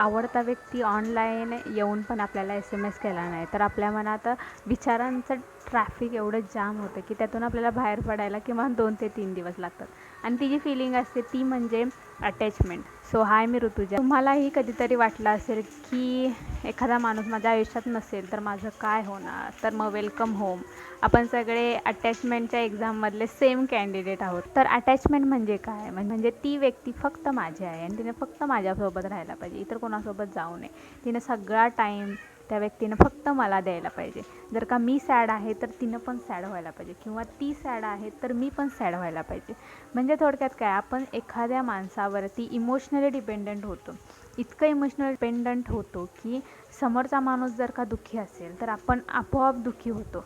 आवडता व्यक्ती ऑनलाईन येऊन पण आपल्याला एस एम एस केला नाही. तर आपल्या मनात विचारांचं ट्रॅफिक एवढं जाम होतं की त्यातून आपल्याला बाहेर पडायला किमान दोन ते तीन दिवस लागतात. आणि ती जी फिलिंग असते ती म्हणजे अटॅचमेंट सो हाय मी ऋतुजा. तुम्हालाही कधीतरी वाटलं असेल की एखादा माणूस माझ्या आयुष्यात नसेल तर माझं काय होणार? तर मग वेलकम होम आपण सगळे अटॅचमेंटच्या एक्झाममधले सेम कॅन्डिडेट आहोत. तर अटॅचमेंट म्हणजे काय? म्हणजे ती व्यक्ती फक्त माझी आहे आणि तिने फक्त माझ्यासोबत राहायला पाहिजे. इतर कोणासोबत जाऊ नये. तिने सगळा टाईम त्या व्यक्तीनं फक्त मला द्यायला पाहिजे. जर का मी सॅड आहे तर तिनं पण सॅड व्हायला पाहिजे. किंवा ती सॅड आहे तर मी पण सॅड व्हायला पाहिजे. म्हणजे थोडक्यात काय आपण एखाद्या माणसावरती इमोशनली डिपेंडंट होतो. इतकं इमोशनल डिपेंडंट होतो की समोरचा माणूस जर का दुःखी असेल तर आपण आपोआप दुःखी होतो.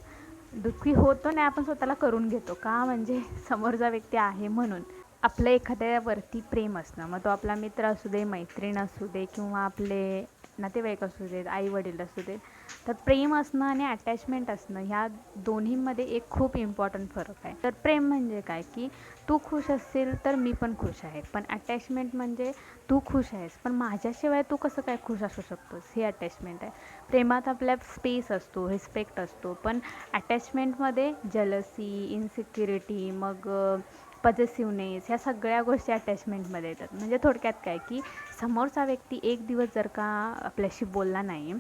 दुःखी होतो नाही आपण स्वतःला करून घेतो. का म्हणजे समोरचा व्यक्ती आहे म्हणून. आपलं एखाद्यावरती प्रेम असणं. मग तो आपला मित्र असू दे मैत्रीण असू दे किंवा आपले नातेवाईक असू देत आई वडील असू देत तर प्रेम असणं आणि अटॅचमेंट असणं ह्या दोन्हीमध्ये एक खूप इम्पॉर्टंट फरक आहे. तर प्रेम म्हणजे काय? की तू खुश असेल तर मी पण खुश आहे. पण अटॅचमेंट म्हणजे तू खुश आहेस. पण माझ्याशिवाय तू कसं काय खुश असू शकतोस? हे अटॅचमेंट आहे. प्रेमात आपल्या स्पेस असतो रिस्पेक्ट असतो. पण अटॅचमेंटमध्ये जलसी इनसिक्युरिटी मग पजेसिवनेस ह्या सगळ्या गोष्टी अटॅचमेंटमध्ये येतात. म्हणजे थोडक्यात काय की समोरचा व्यक्ती एक दिवस जर का आपल्याशी बोलला नाही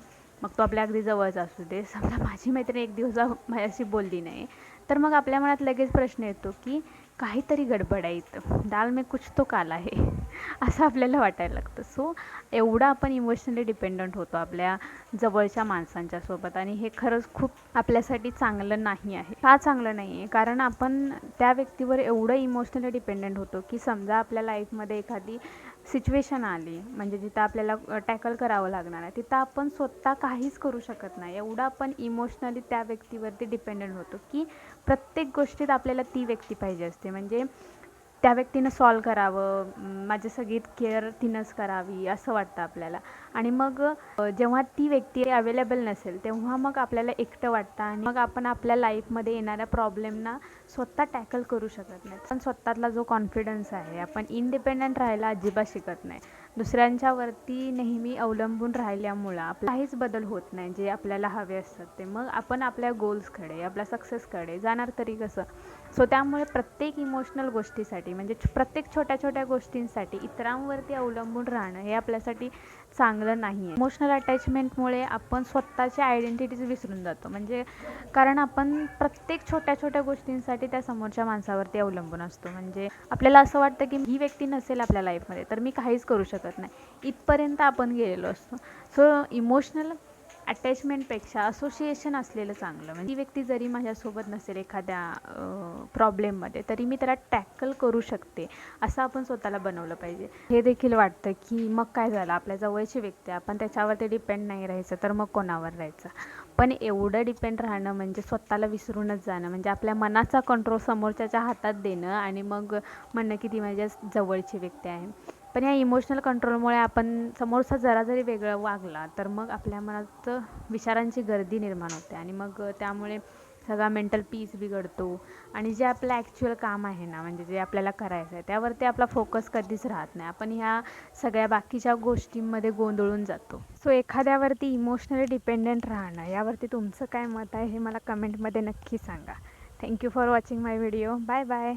मग तो आपल्या अगदी जवळचा असू दे. समजा माझी मैत्रीण एक दिवस माझ्याशी बोलली नाही तर मग आपल्या मनात लगेच प्रश्न येतो की काहीतरी गडबड आहे इथं. दाल में कुछ तो काला आहे असं आपल्याला वाटायला लागतं. सो एवढं आपण इमोशनली डिपेंडंट होतो आपल्या जवळच्या माणसांच्या सोबत आणि हे खरंच खूप आपल्यासाठी चांगलं नाही आहे. का चांगलं नाही आहे? कारण आपण त्या व्यक्तीवर एवढं इमोशनली डिपेंडंट होतो की समजा आपल्या लाईफमध्ये एखादी सिच्युएशन आली म्हणजे जिथं आपल्याला टॅकल करावं लागणार आहे तिथं आपण स्वतः काहीच करू शकत नाही. एवढं आपण इमोशनली त्या व्यक्तीवरती डिपेंडंट होतो की प्रत्येक गोष्टीत आपल्याला ती व्यक्ती पाहिजे असते. असते. म्हणजे त्या व्यक्तीनं सॉल्व करावं माझी सगळी केअर तिनंच करावी असं वाटतं आपल्याला. आणि मग जेव्हा ती व्यक्ती अवेलेबल नसेल तेव्हा मग आपल्याला एकटं वाटतं आणि मग आपण आपल्या लाईफमध्ये येणाऱ्या प्रॉब्लेमना स्वतः टॅकल करू शकत नाही. पण स्वतःतला जो कॉन्फिडन्स आहे आपण इंडिपेंडंट राहायला अजिबात शिकत नाही. दुसऱ्यांच्यावरती नेहमी अवलंबून राहिल्यामुळं आपला काहीच बदल होत नाही जे आपल्याला हवे असतात ते. मग आपण आपल्या गोल्सकडे आपल्या सक्सेसकडे जाणार तरी कसं? सो त्यामुळे प्रत्येक इमोशनल गोष्टीसाठी म्हणजे प्रत्येक छोट्या छोट्या गोष्टींसाठी इतरांवरती अवलंबून राहणं हे आपल्यासाठी चांगलं नाही आहे इमोशनल अटॅचमेंटमुळे आपण स्वतःच्या आयडेंटिटीज विसरून जातो. म्हणजे कारण आपण प्रत्येक छोट्या छोट्या गोष्टींसाठी त्या समोरच्या माणसावरती अवलंबून असतो. म्हणजे आपल्याला असं वाटतं की ही व्यक्ती नसेल आपल्या लाईफमध्ये तर मी काहीच करू शकत नाही. इथपर्यंत आपण गेलेलो असतो. सो इमोशनल अटॅचमेंटपेक्षा असोसिएशन असलेलं चांगलं. म्हणजे ती व्यक्ती जरी माझ्यासोबत नसेल एखाद्या प्रॉब्लेममध्ये तरी मी त्याला टॅकल करू शकते असं आपण स्वतःला बनवलं पाहिजे. हे देखील वाटतं की मग काय झालं? आपल्या जवळची व्यक्ती आहे, आपण त्याच्यावरती डिपेंड नाही राहायचं तर मग कोणावर राहायचं? पण एवढं डिपेंड राहणं म्हणजे स्वतःला विसरूनच जाणं म्हणजे आपल्या मनाचा कंट्रोल समोरच्याच्या हातात देणं आणि मग म्हणणं की ती माझ्या जवळची व्यक्ती आहे. पण या इमोशनल कंट्रोलमुळे आपण समोरचा जरा जरी वेगळं वागला तर मग आपल्या मनात विचारांची गर्दी निर्माण होते. आणि मग त्यामुळे सगळा मेंटल पीस बिघडतो. आणि जे आपलं ॲक्च्युअल काम आहे ना म्हणजे जे आपल्याला करायचं आहे त्यावरती आपला फोकस कधीच राहत नाही. आपण ह्या सगळ्या बाकीच्या गोष्टींमध्ये गोंधळून जातो. सो एखाद्यावरती इमोशनली डिपेंडंट राहणं यावरती तुमचं काय मत आहे हे मला कमेंटमध्ये नक्की सांगा. Thank you for watching my video bye bye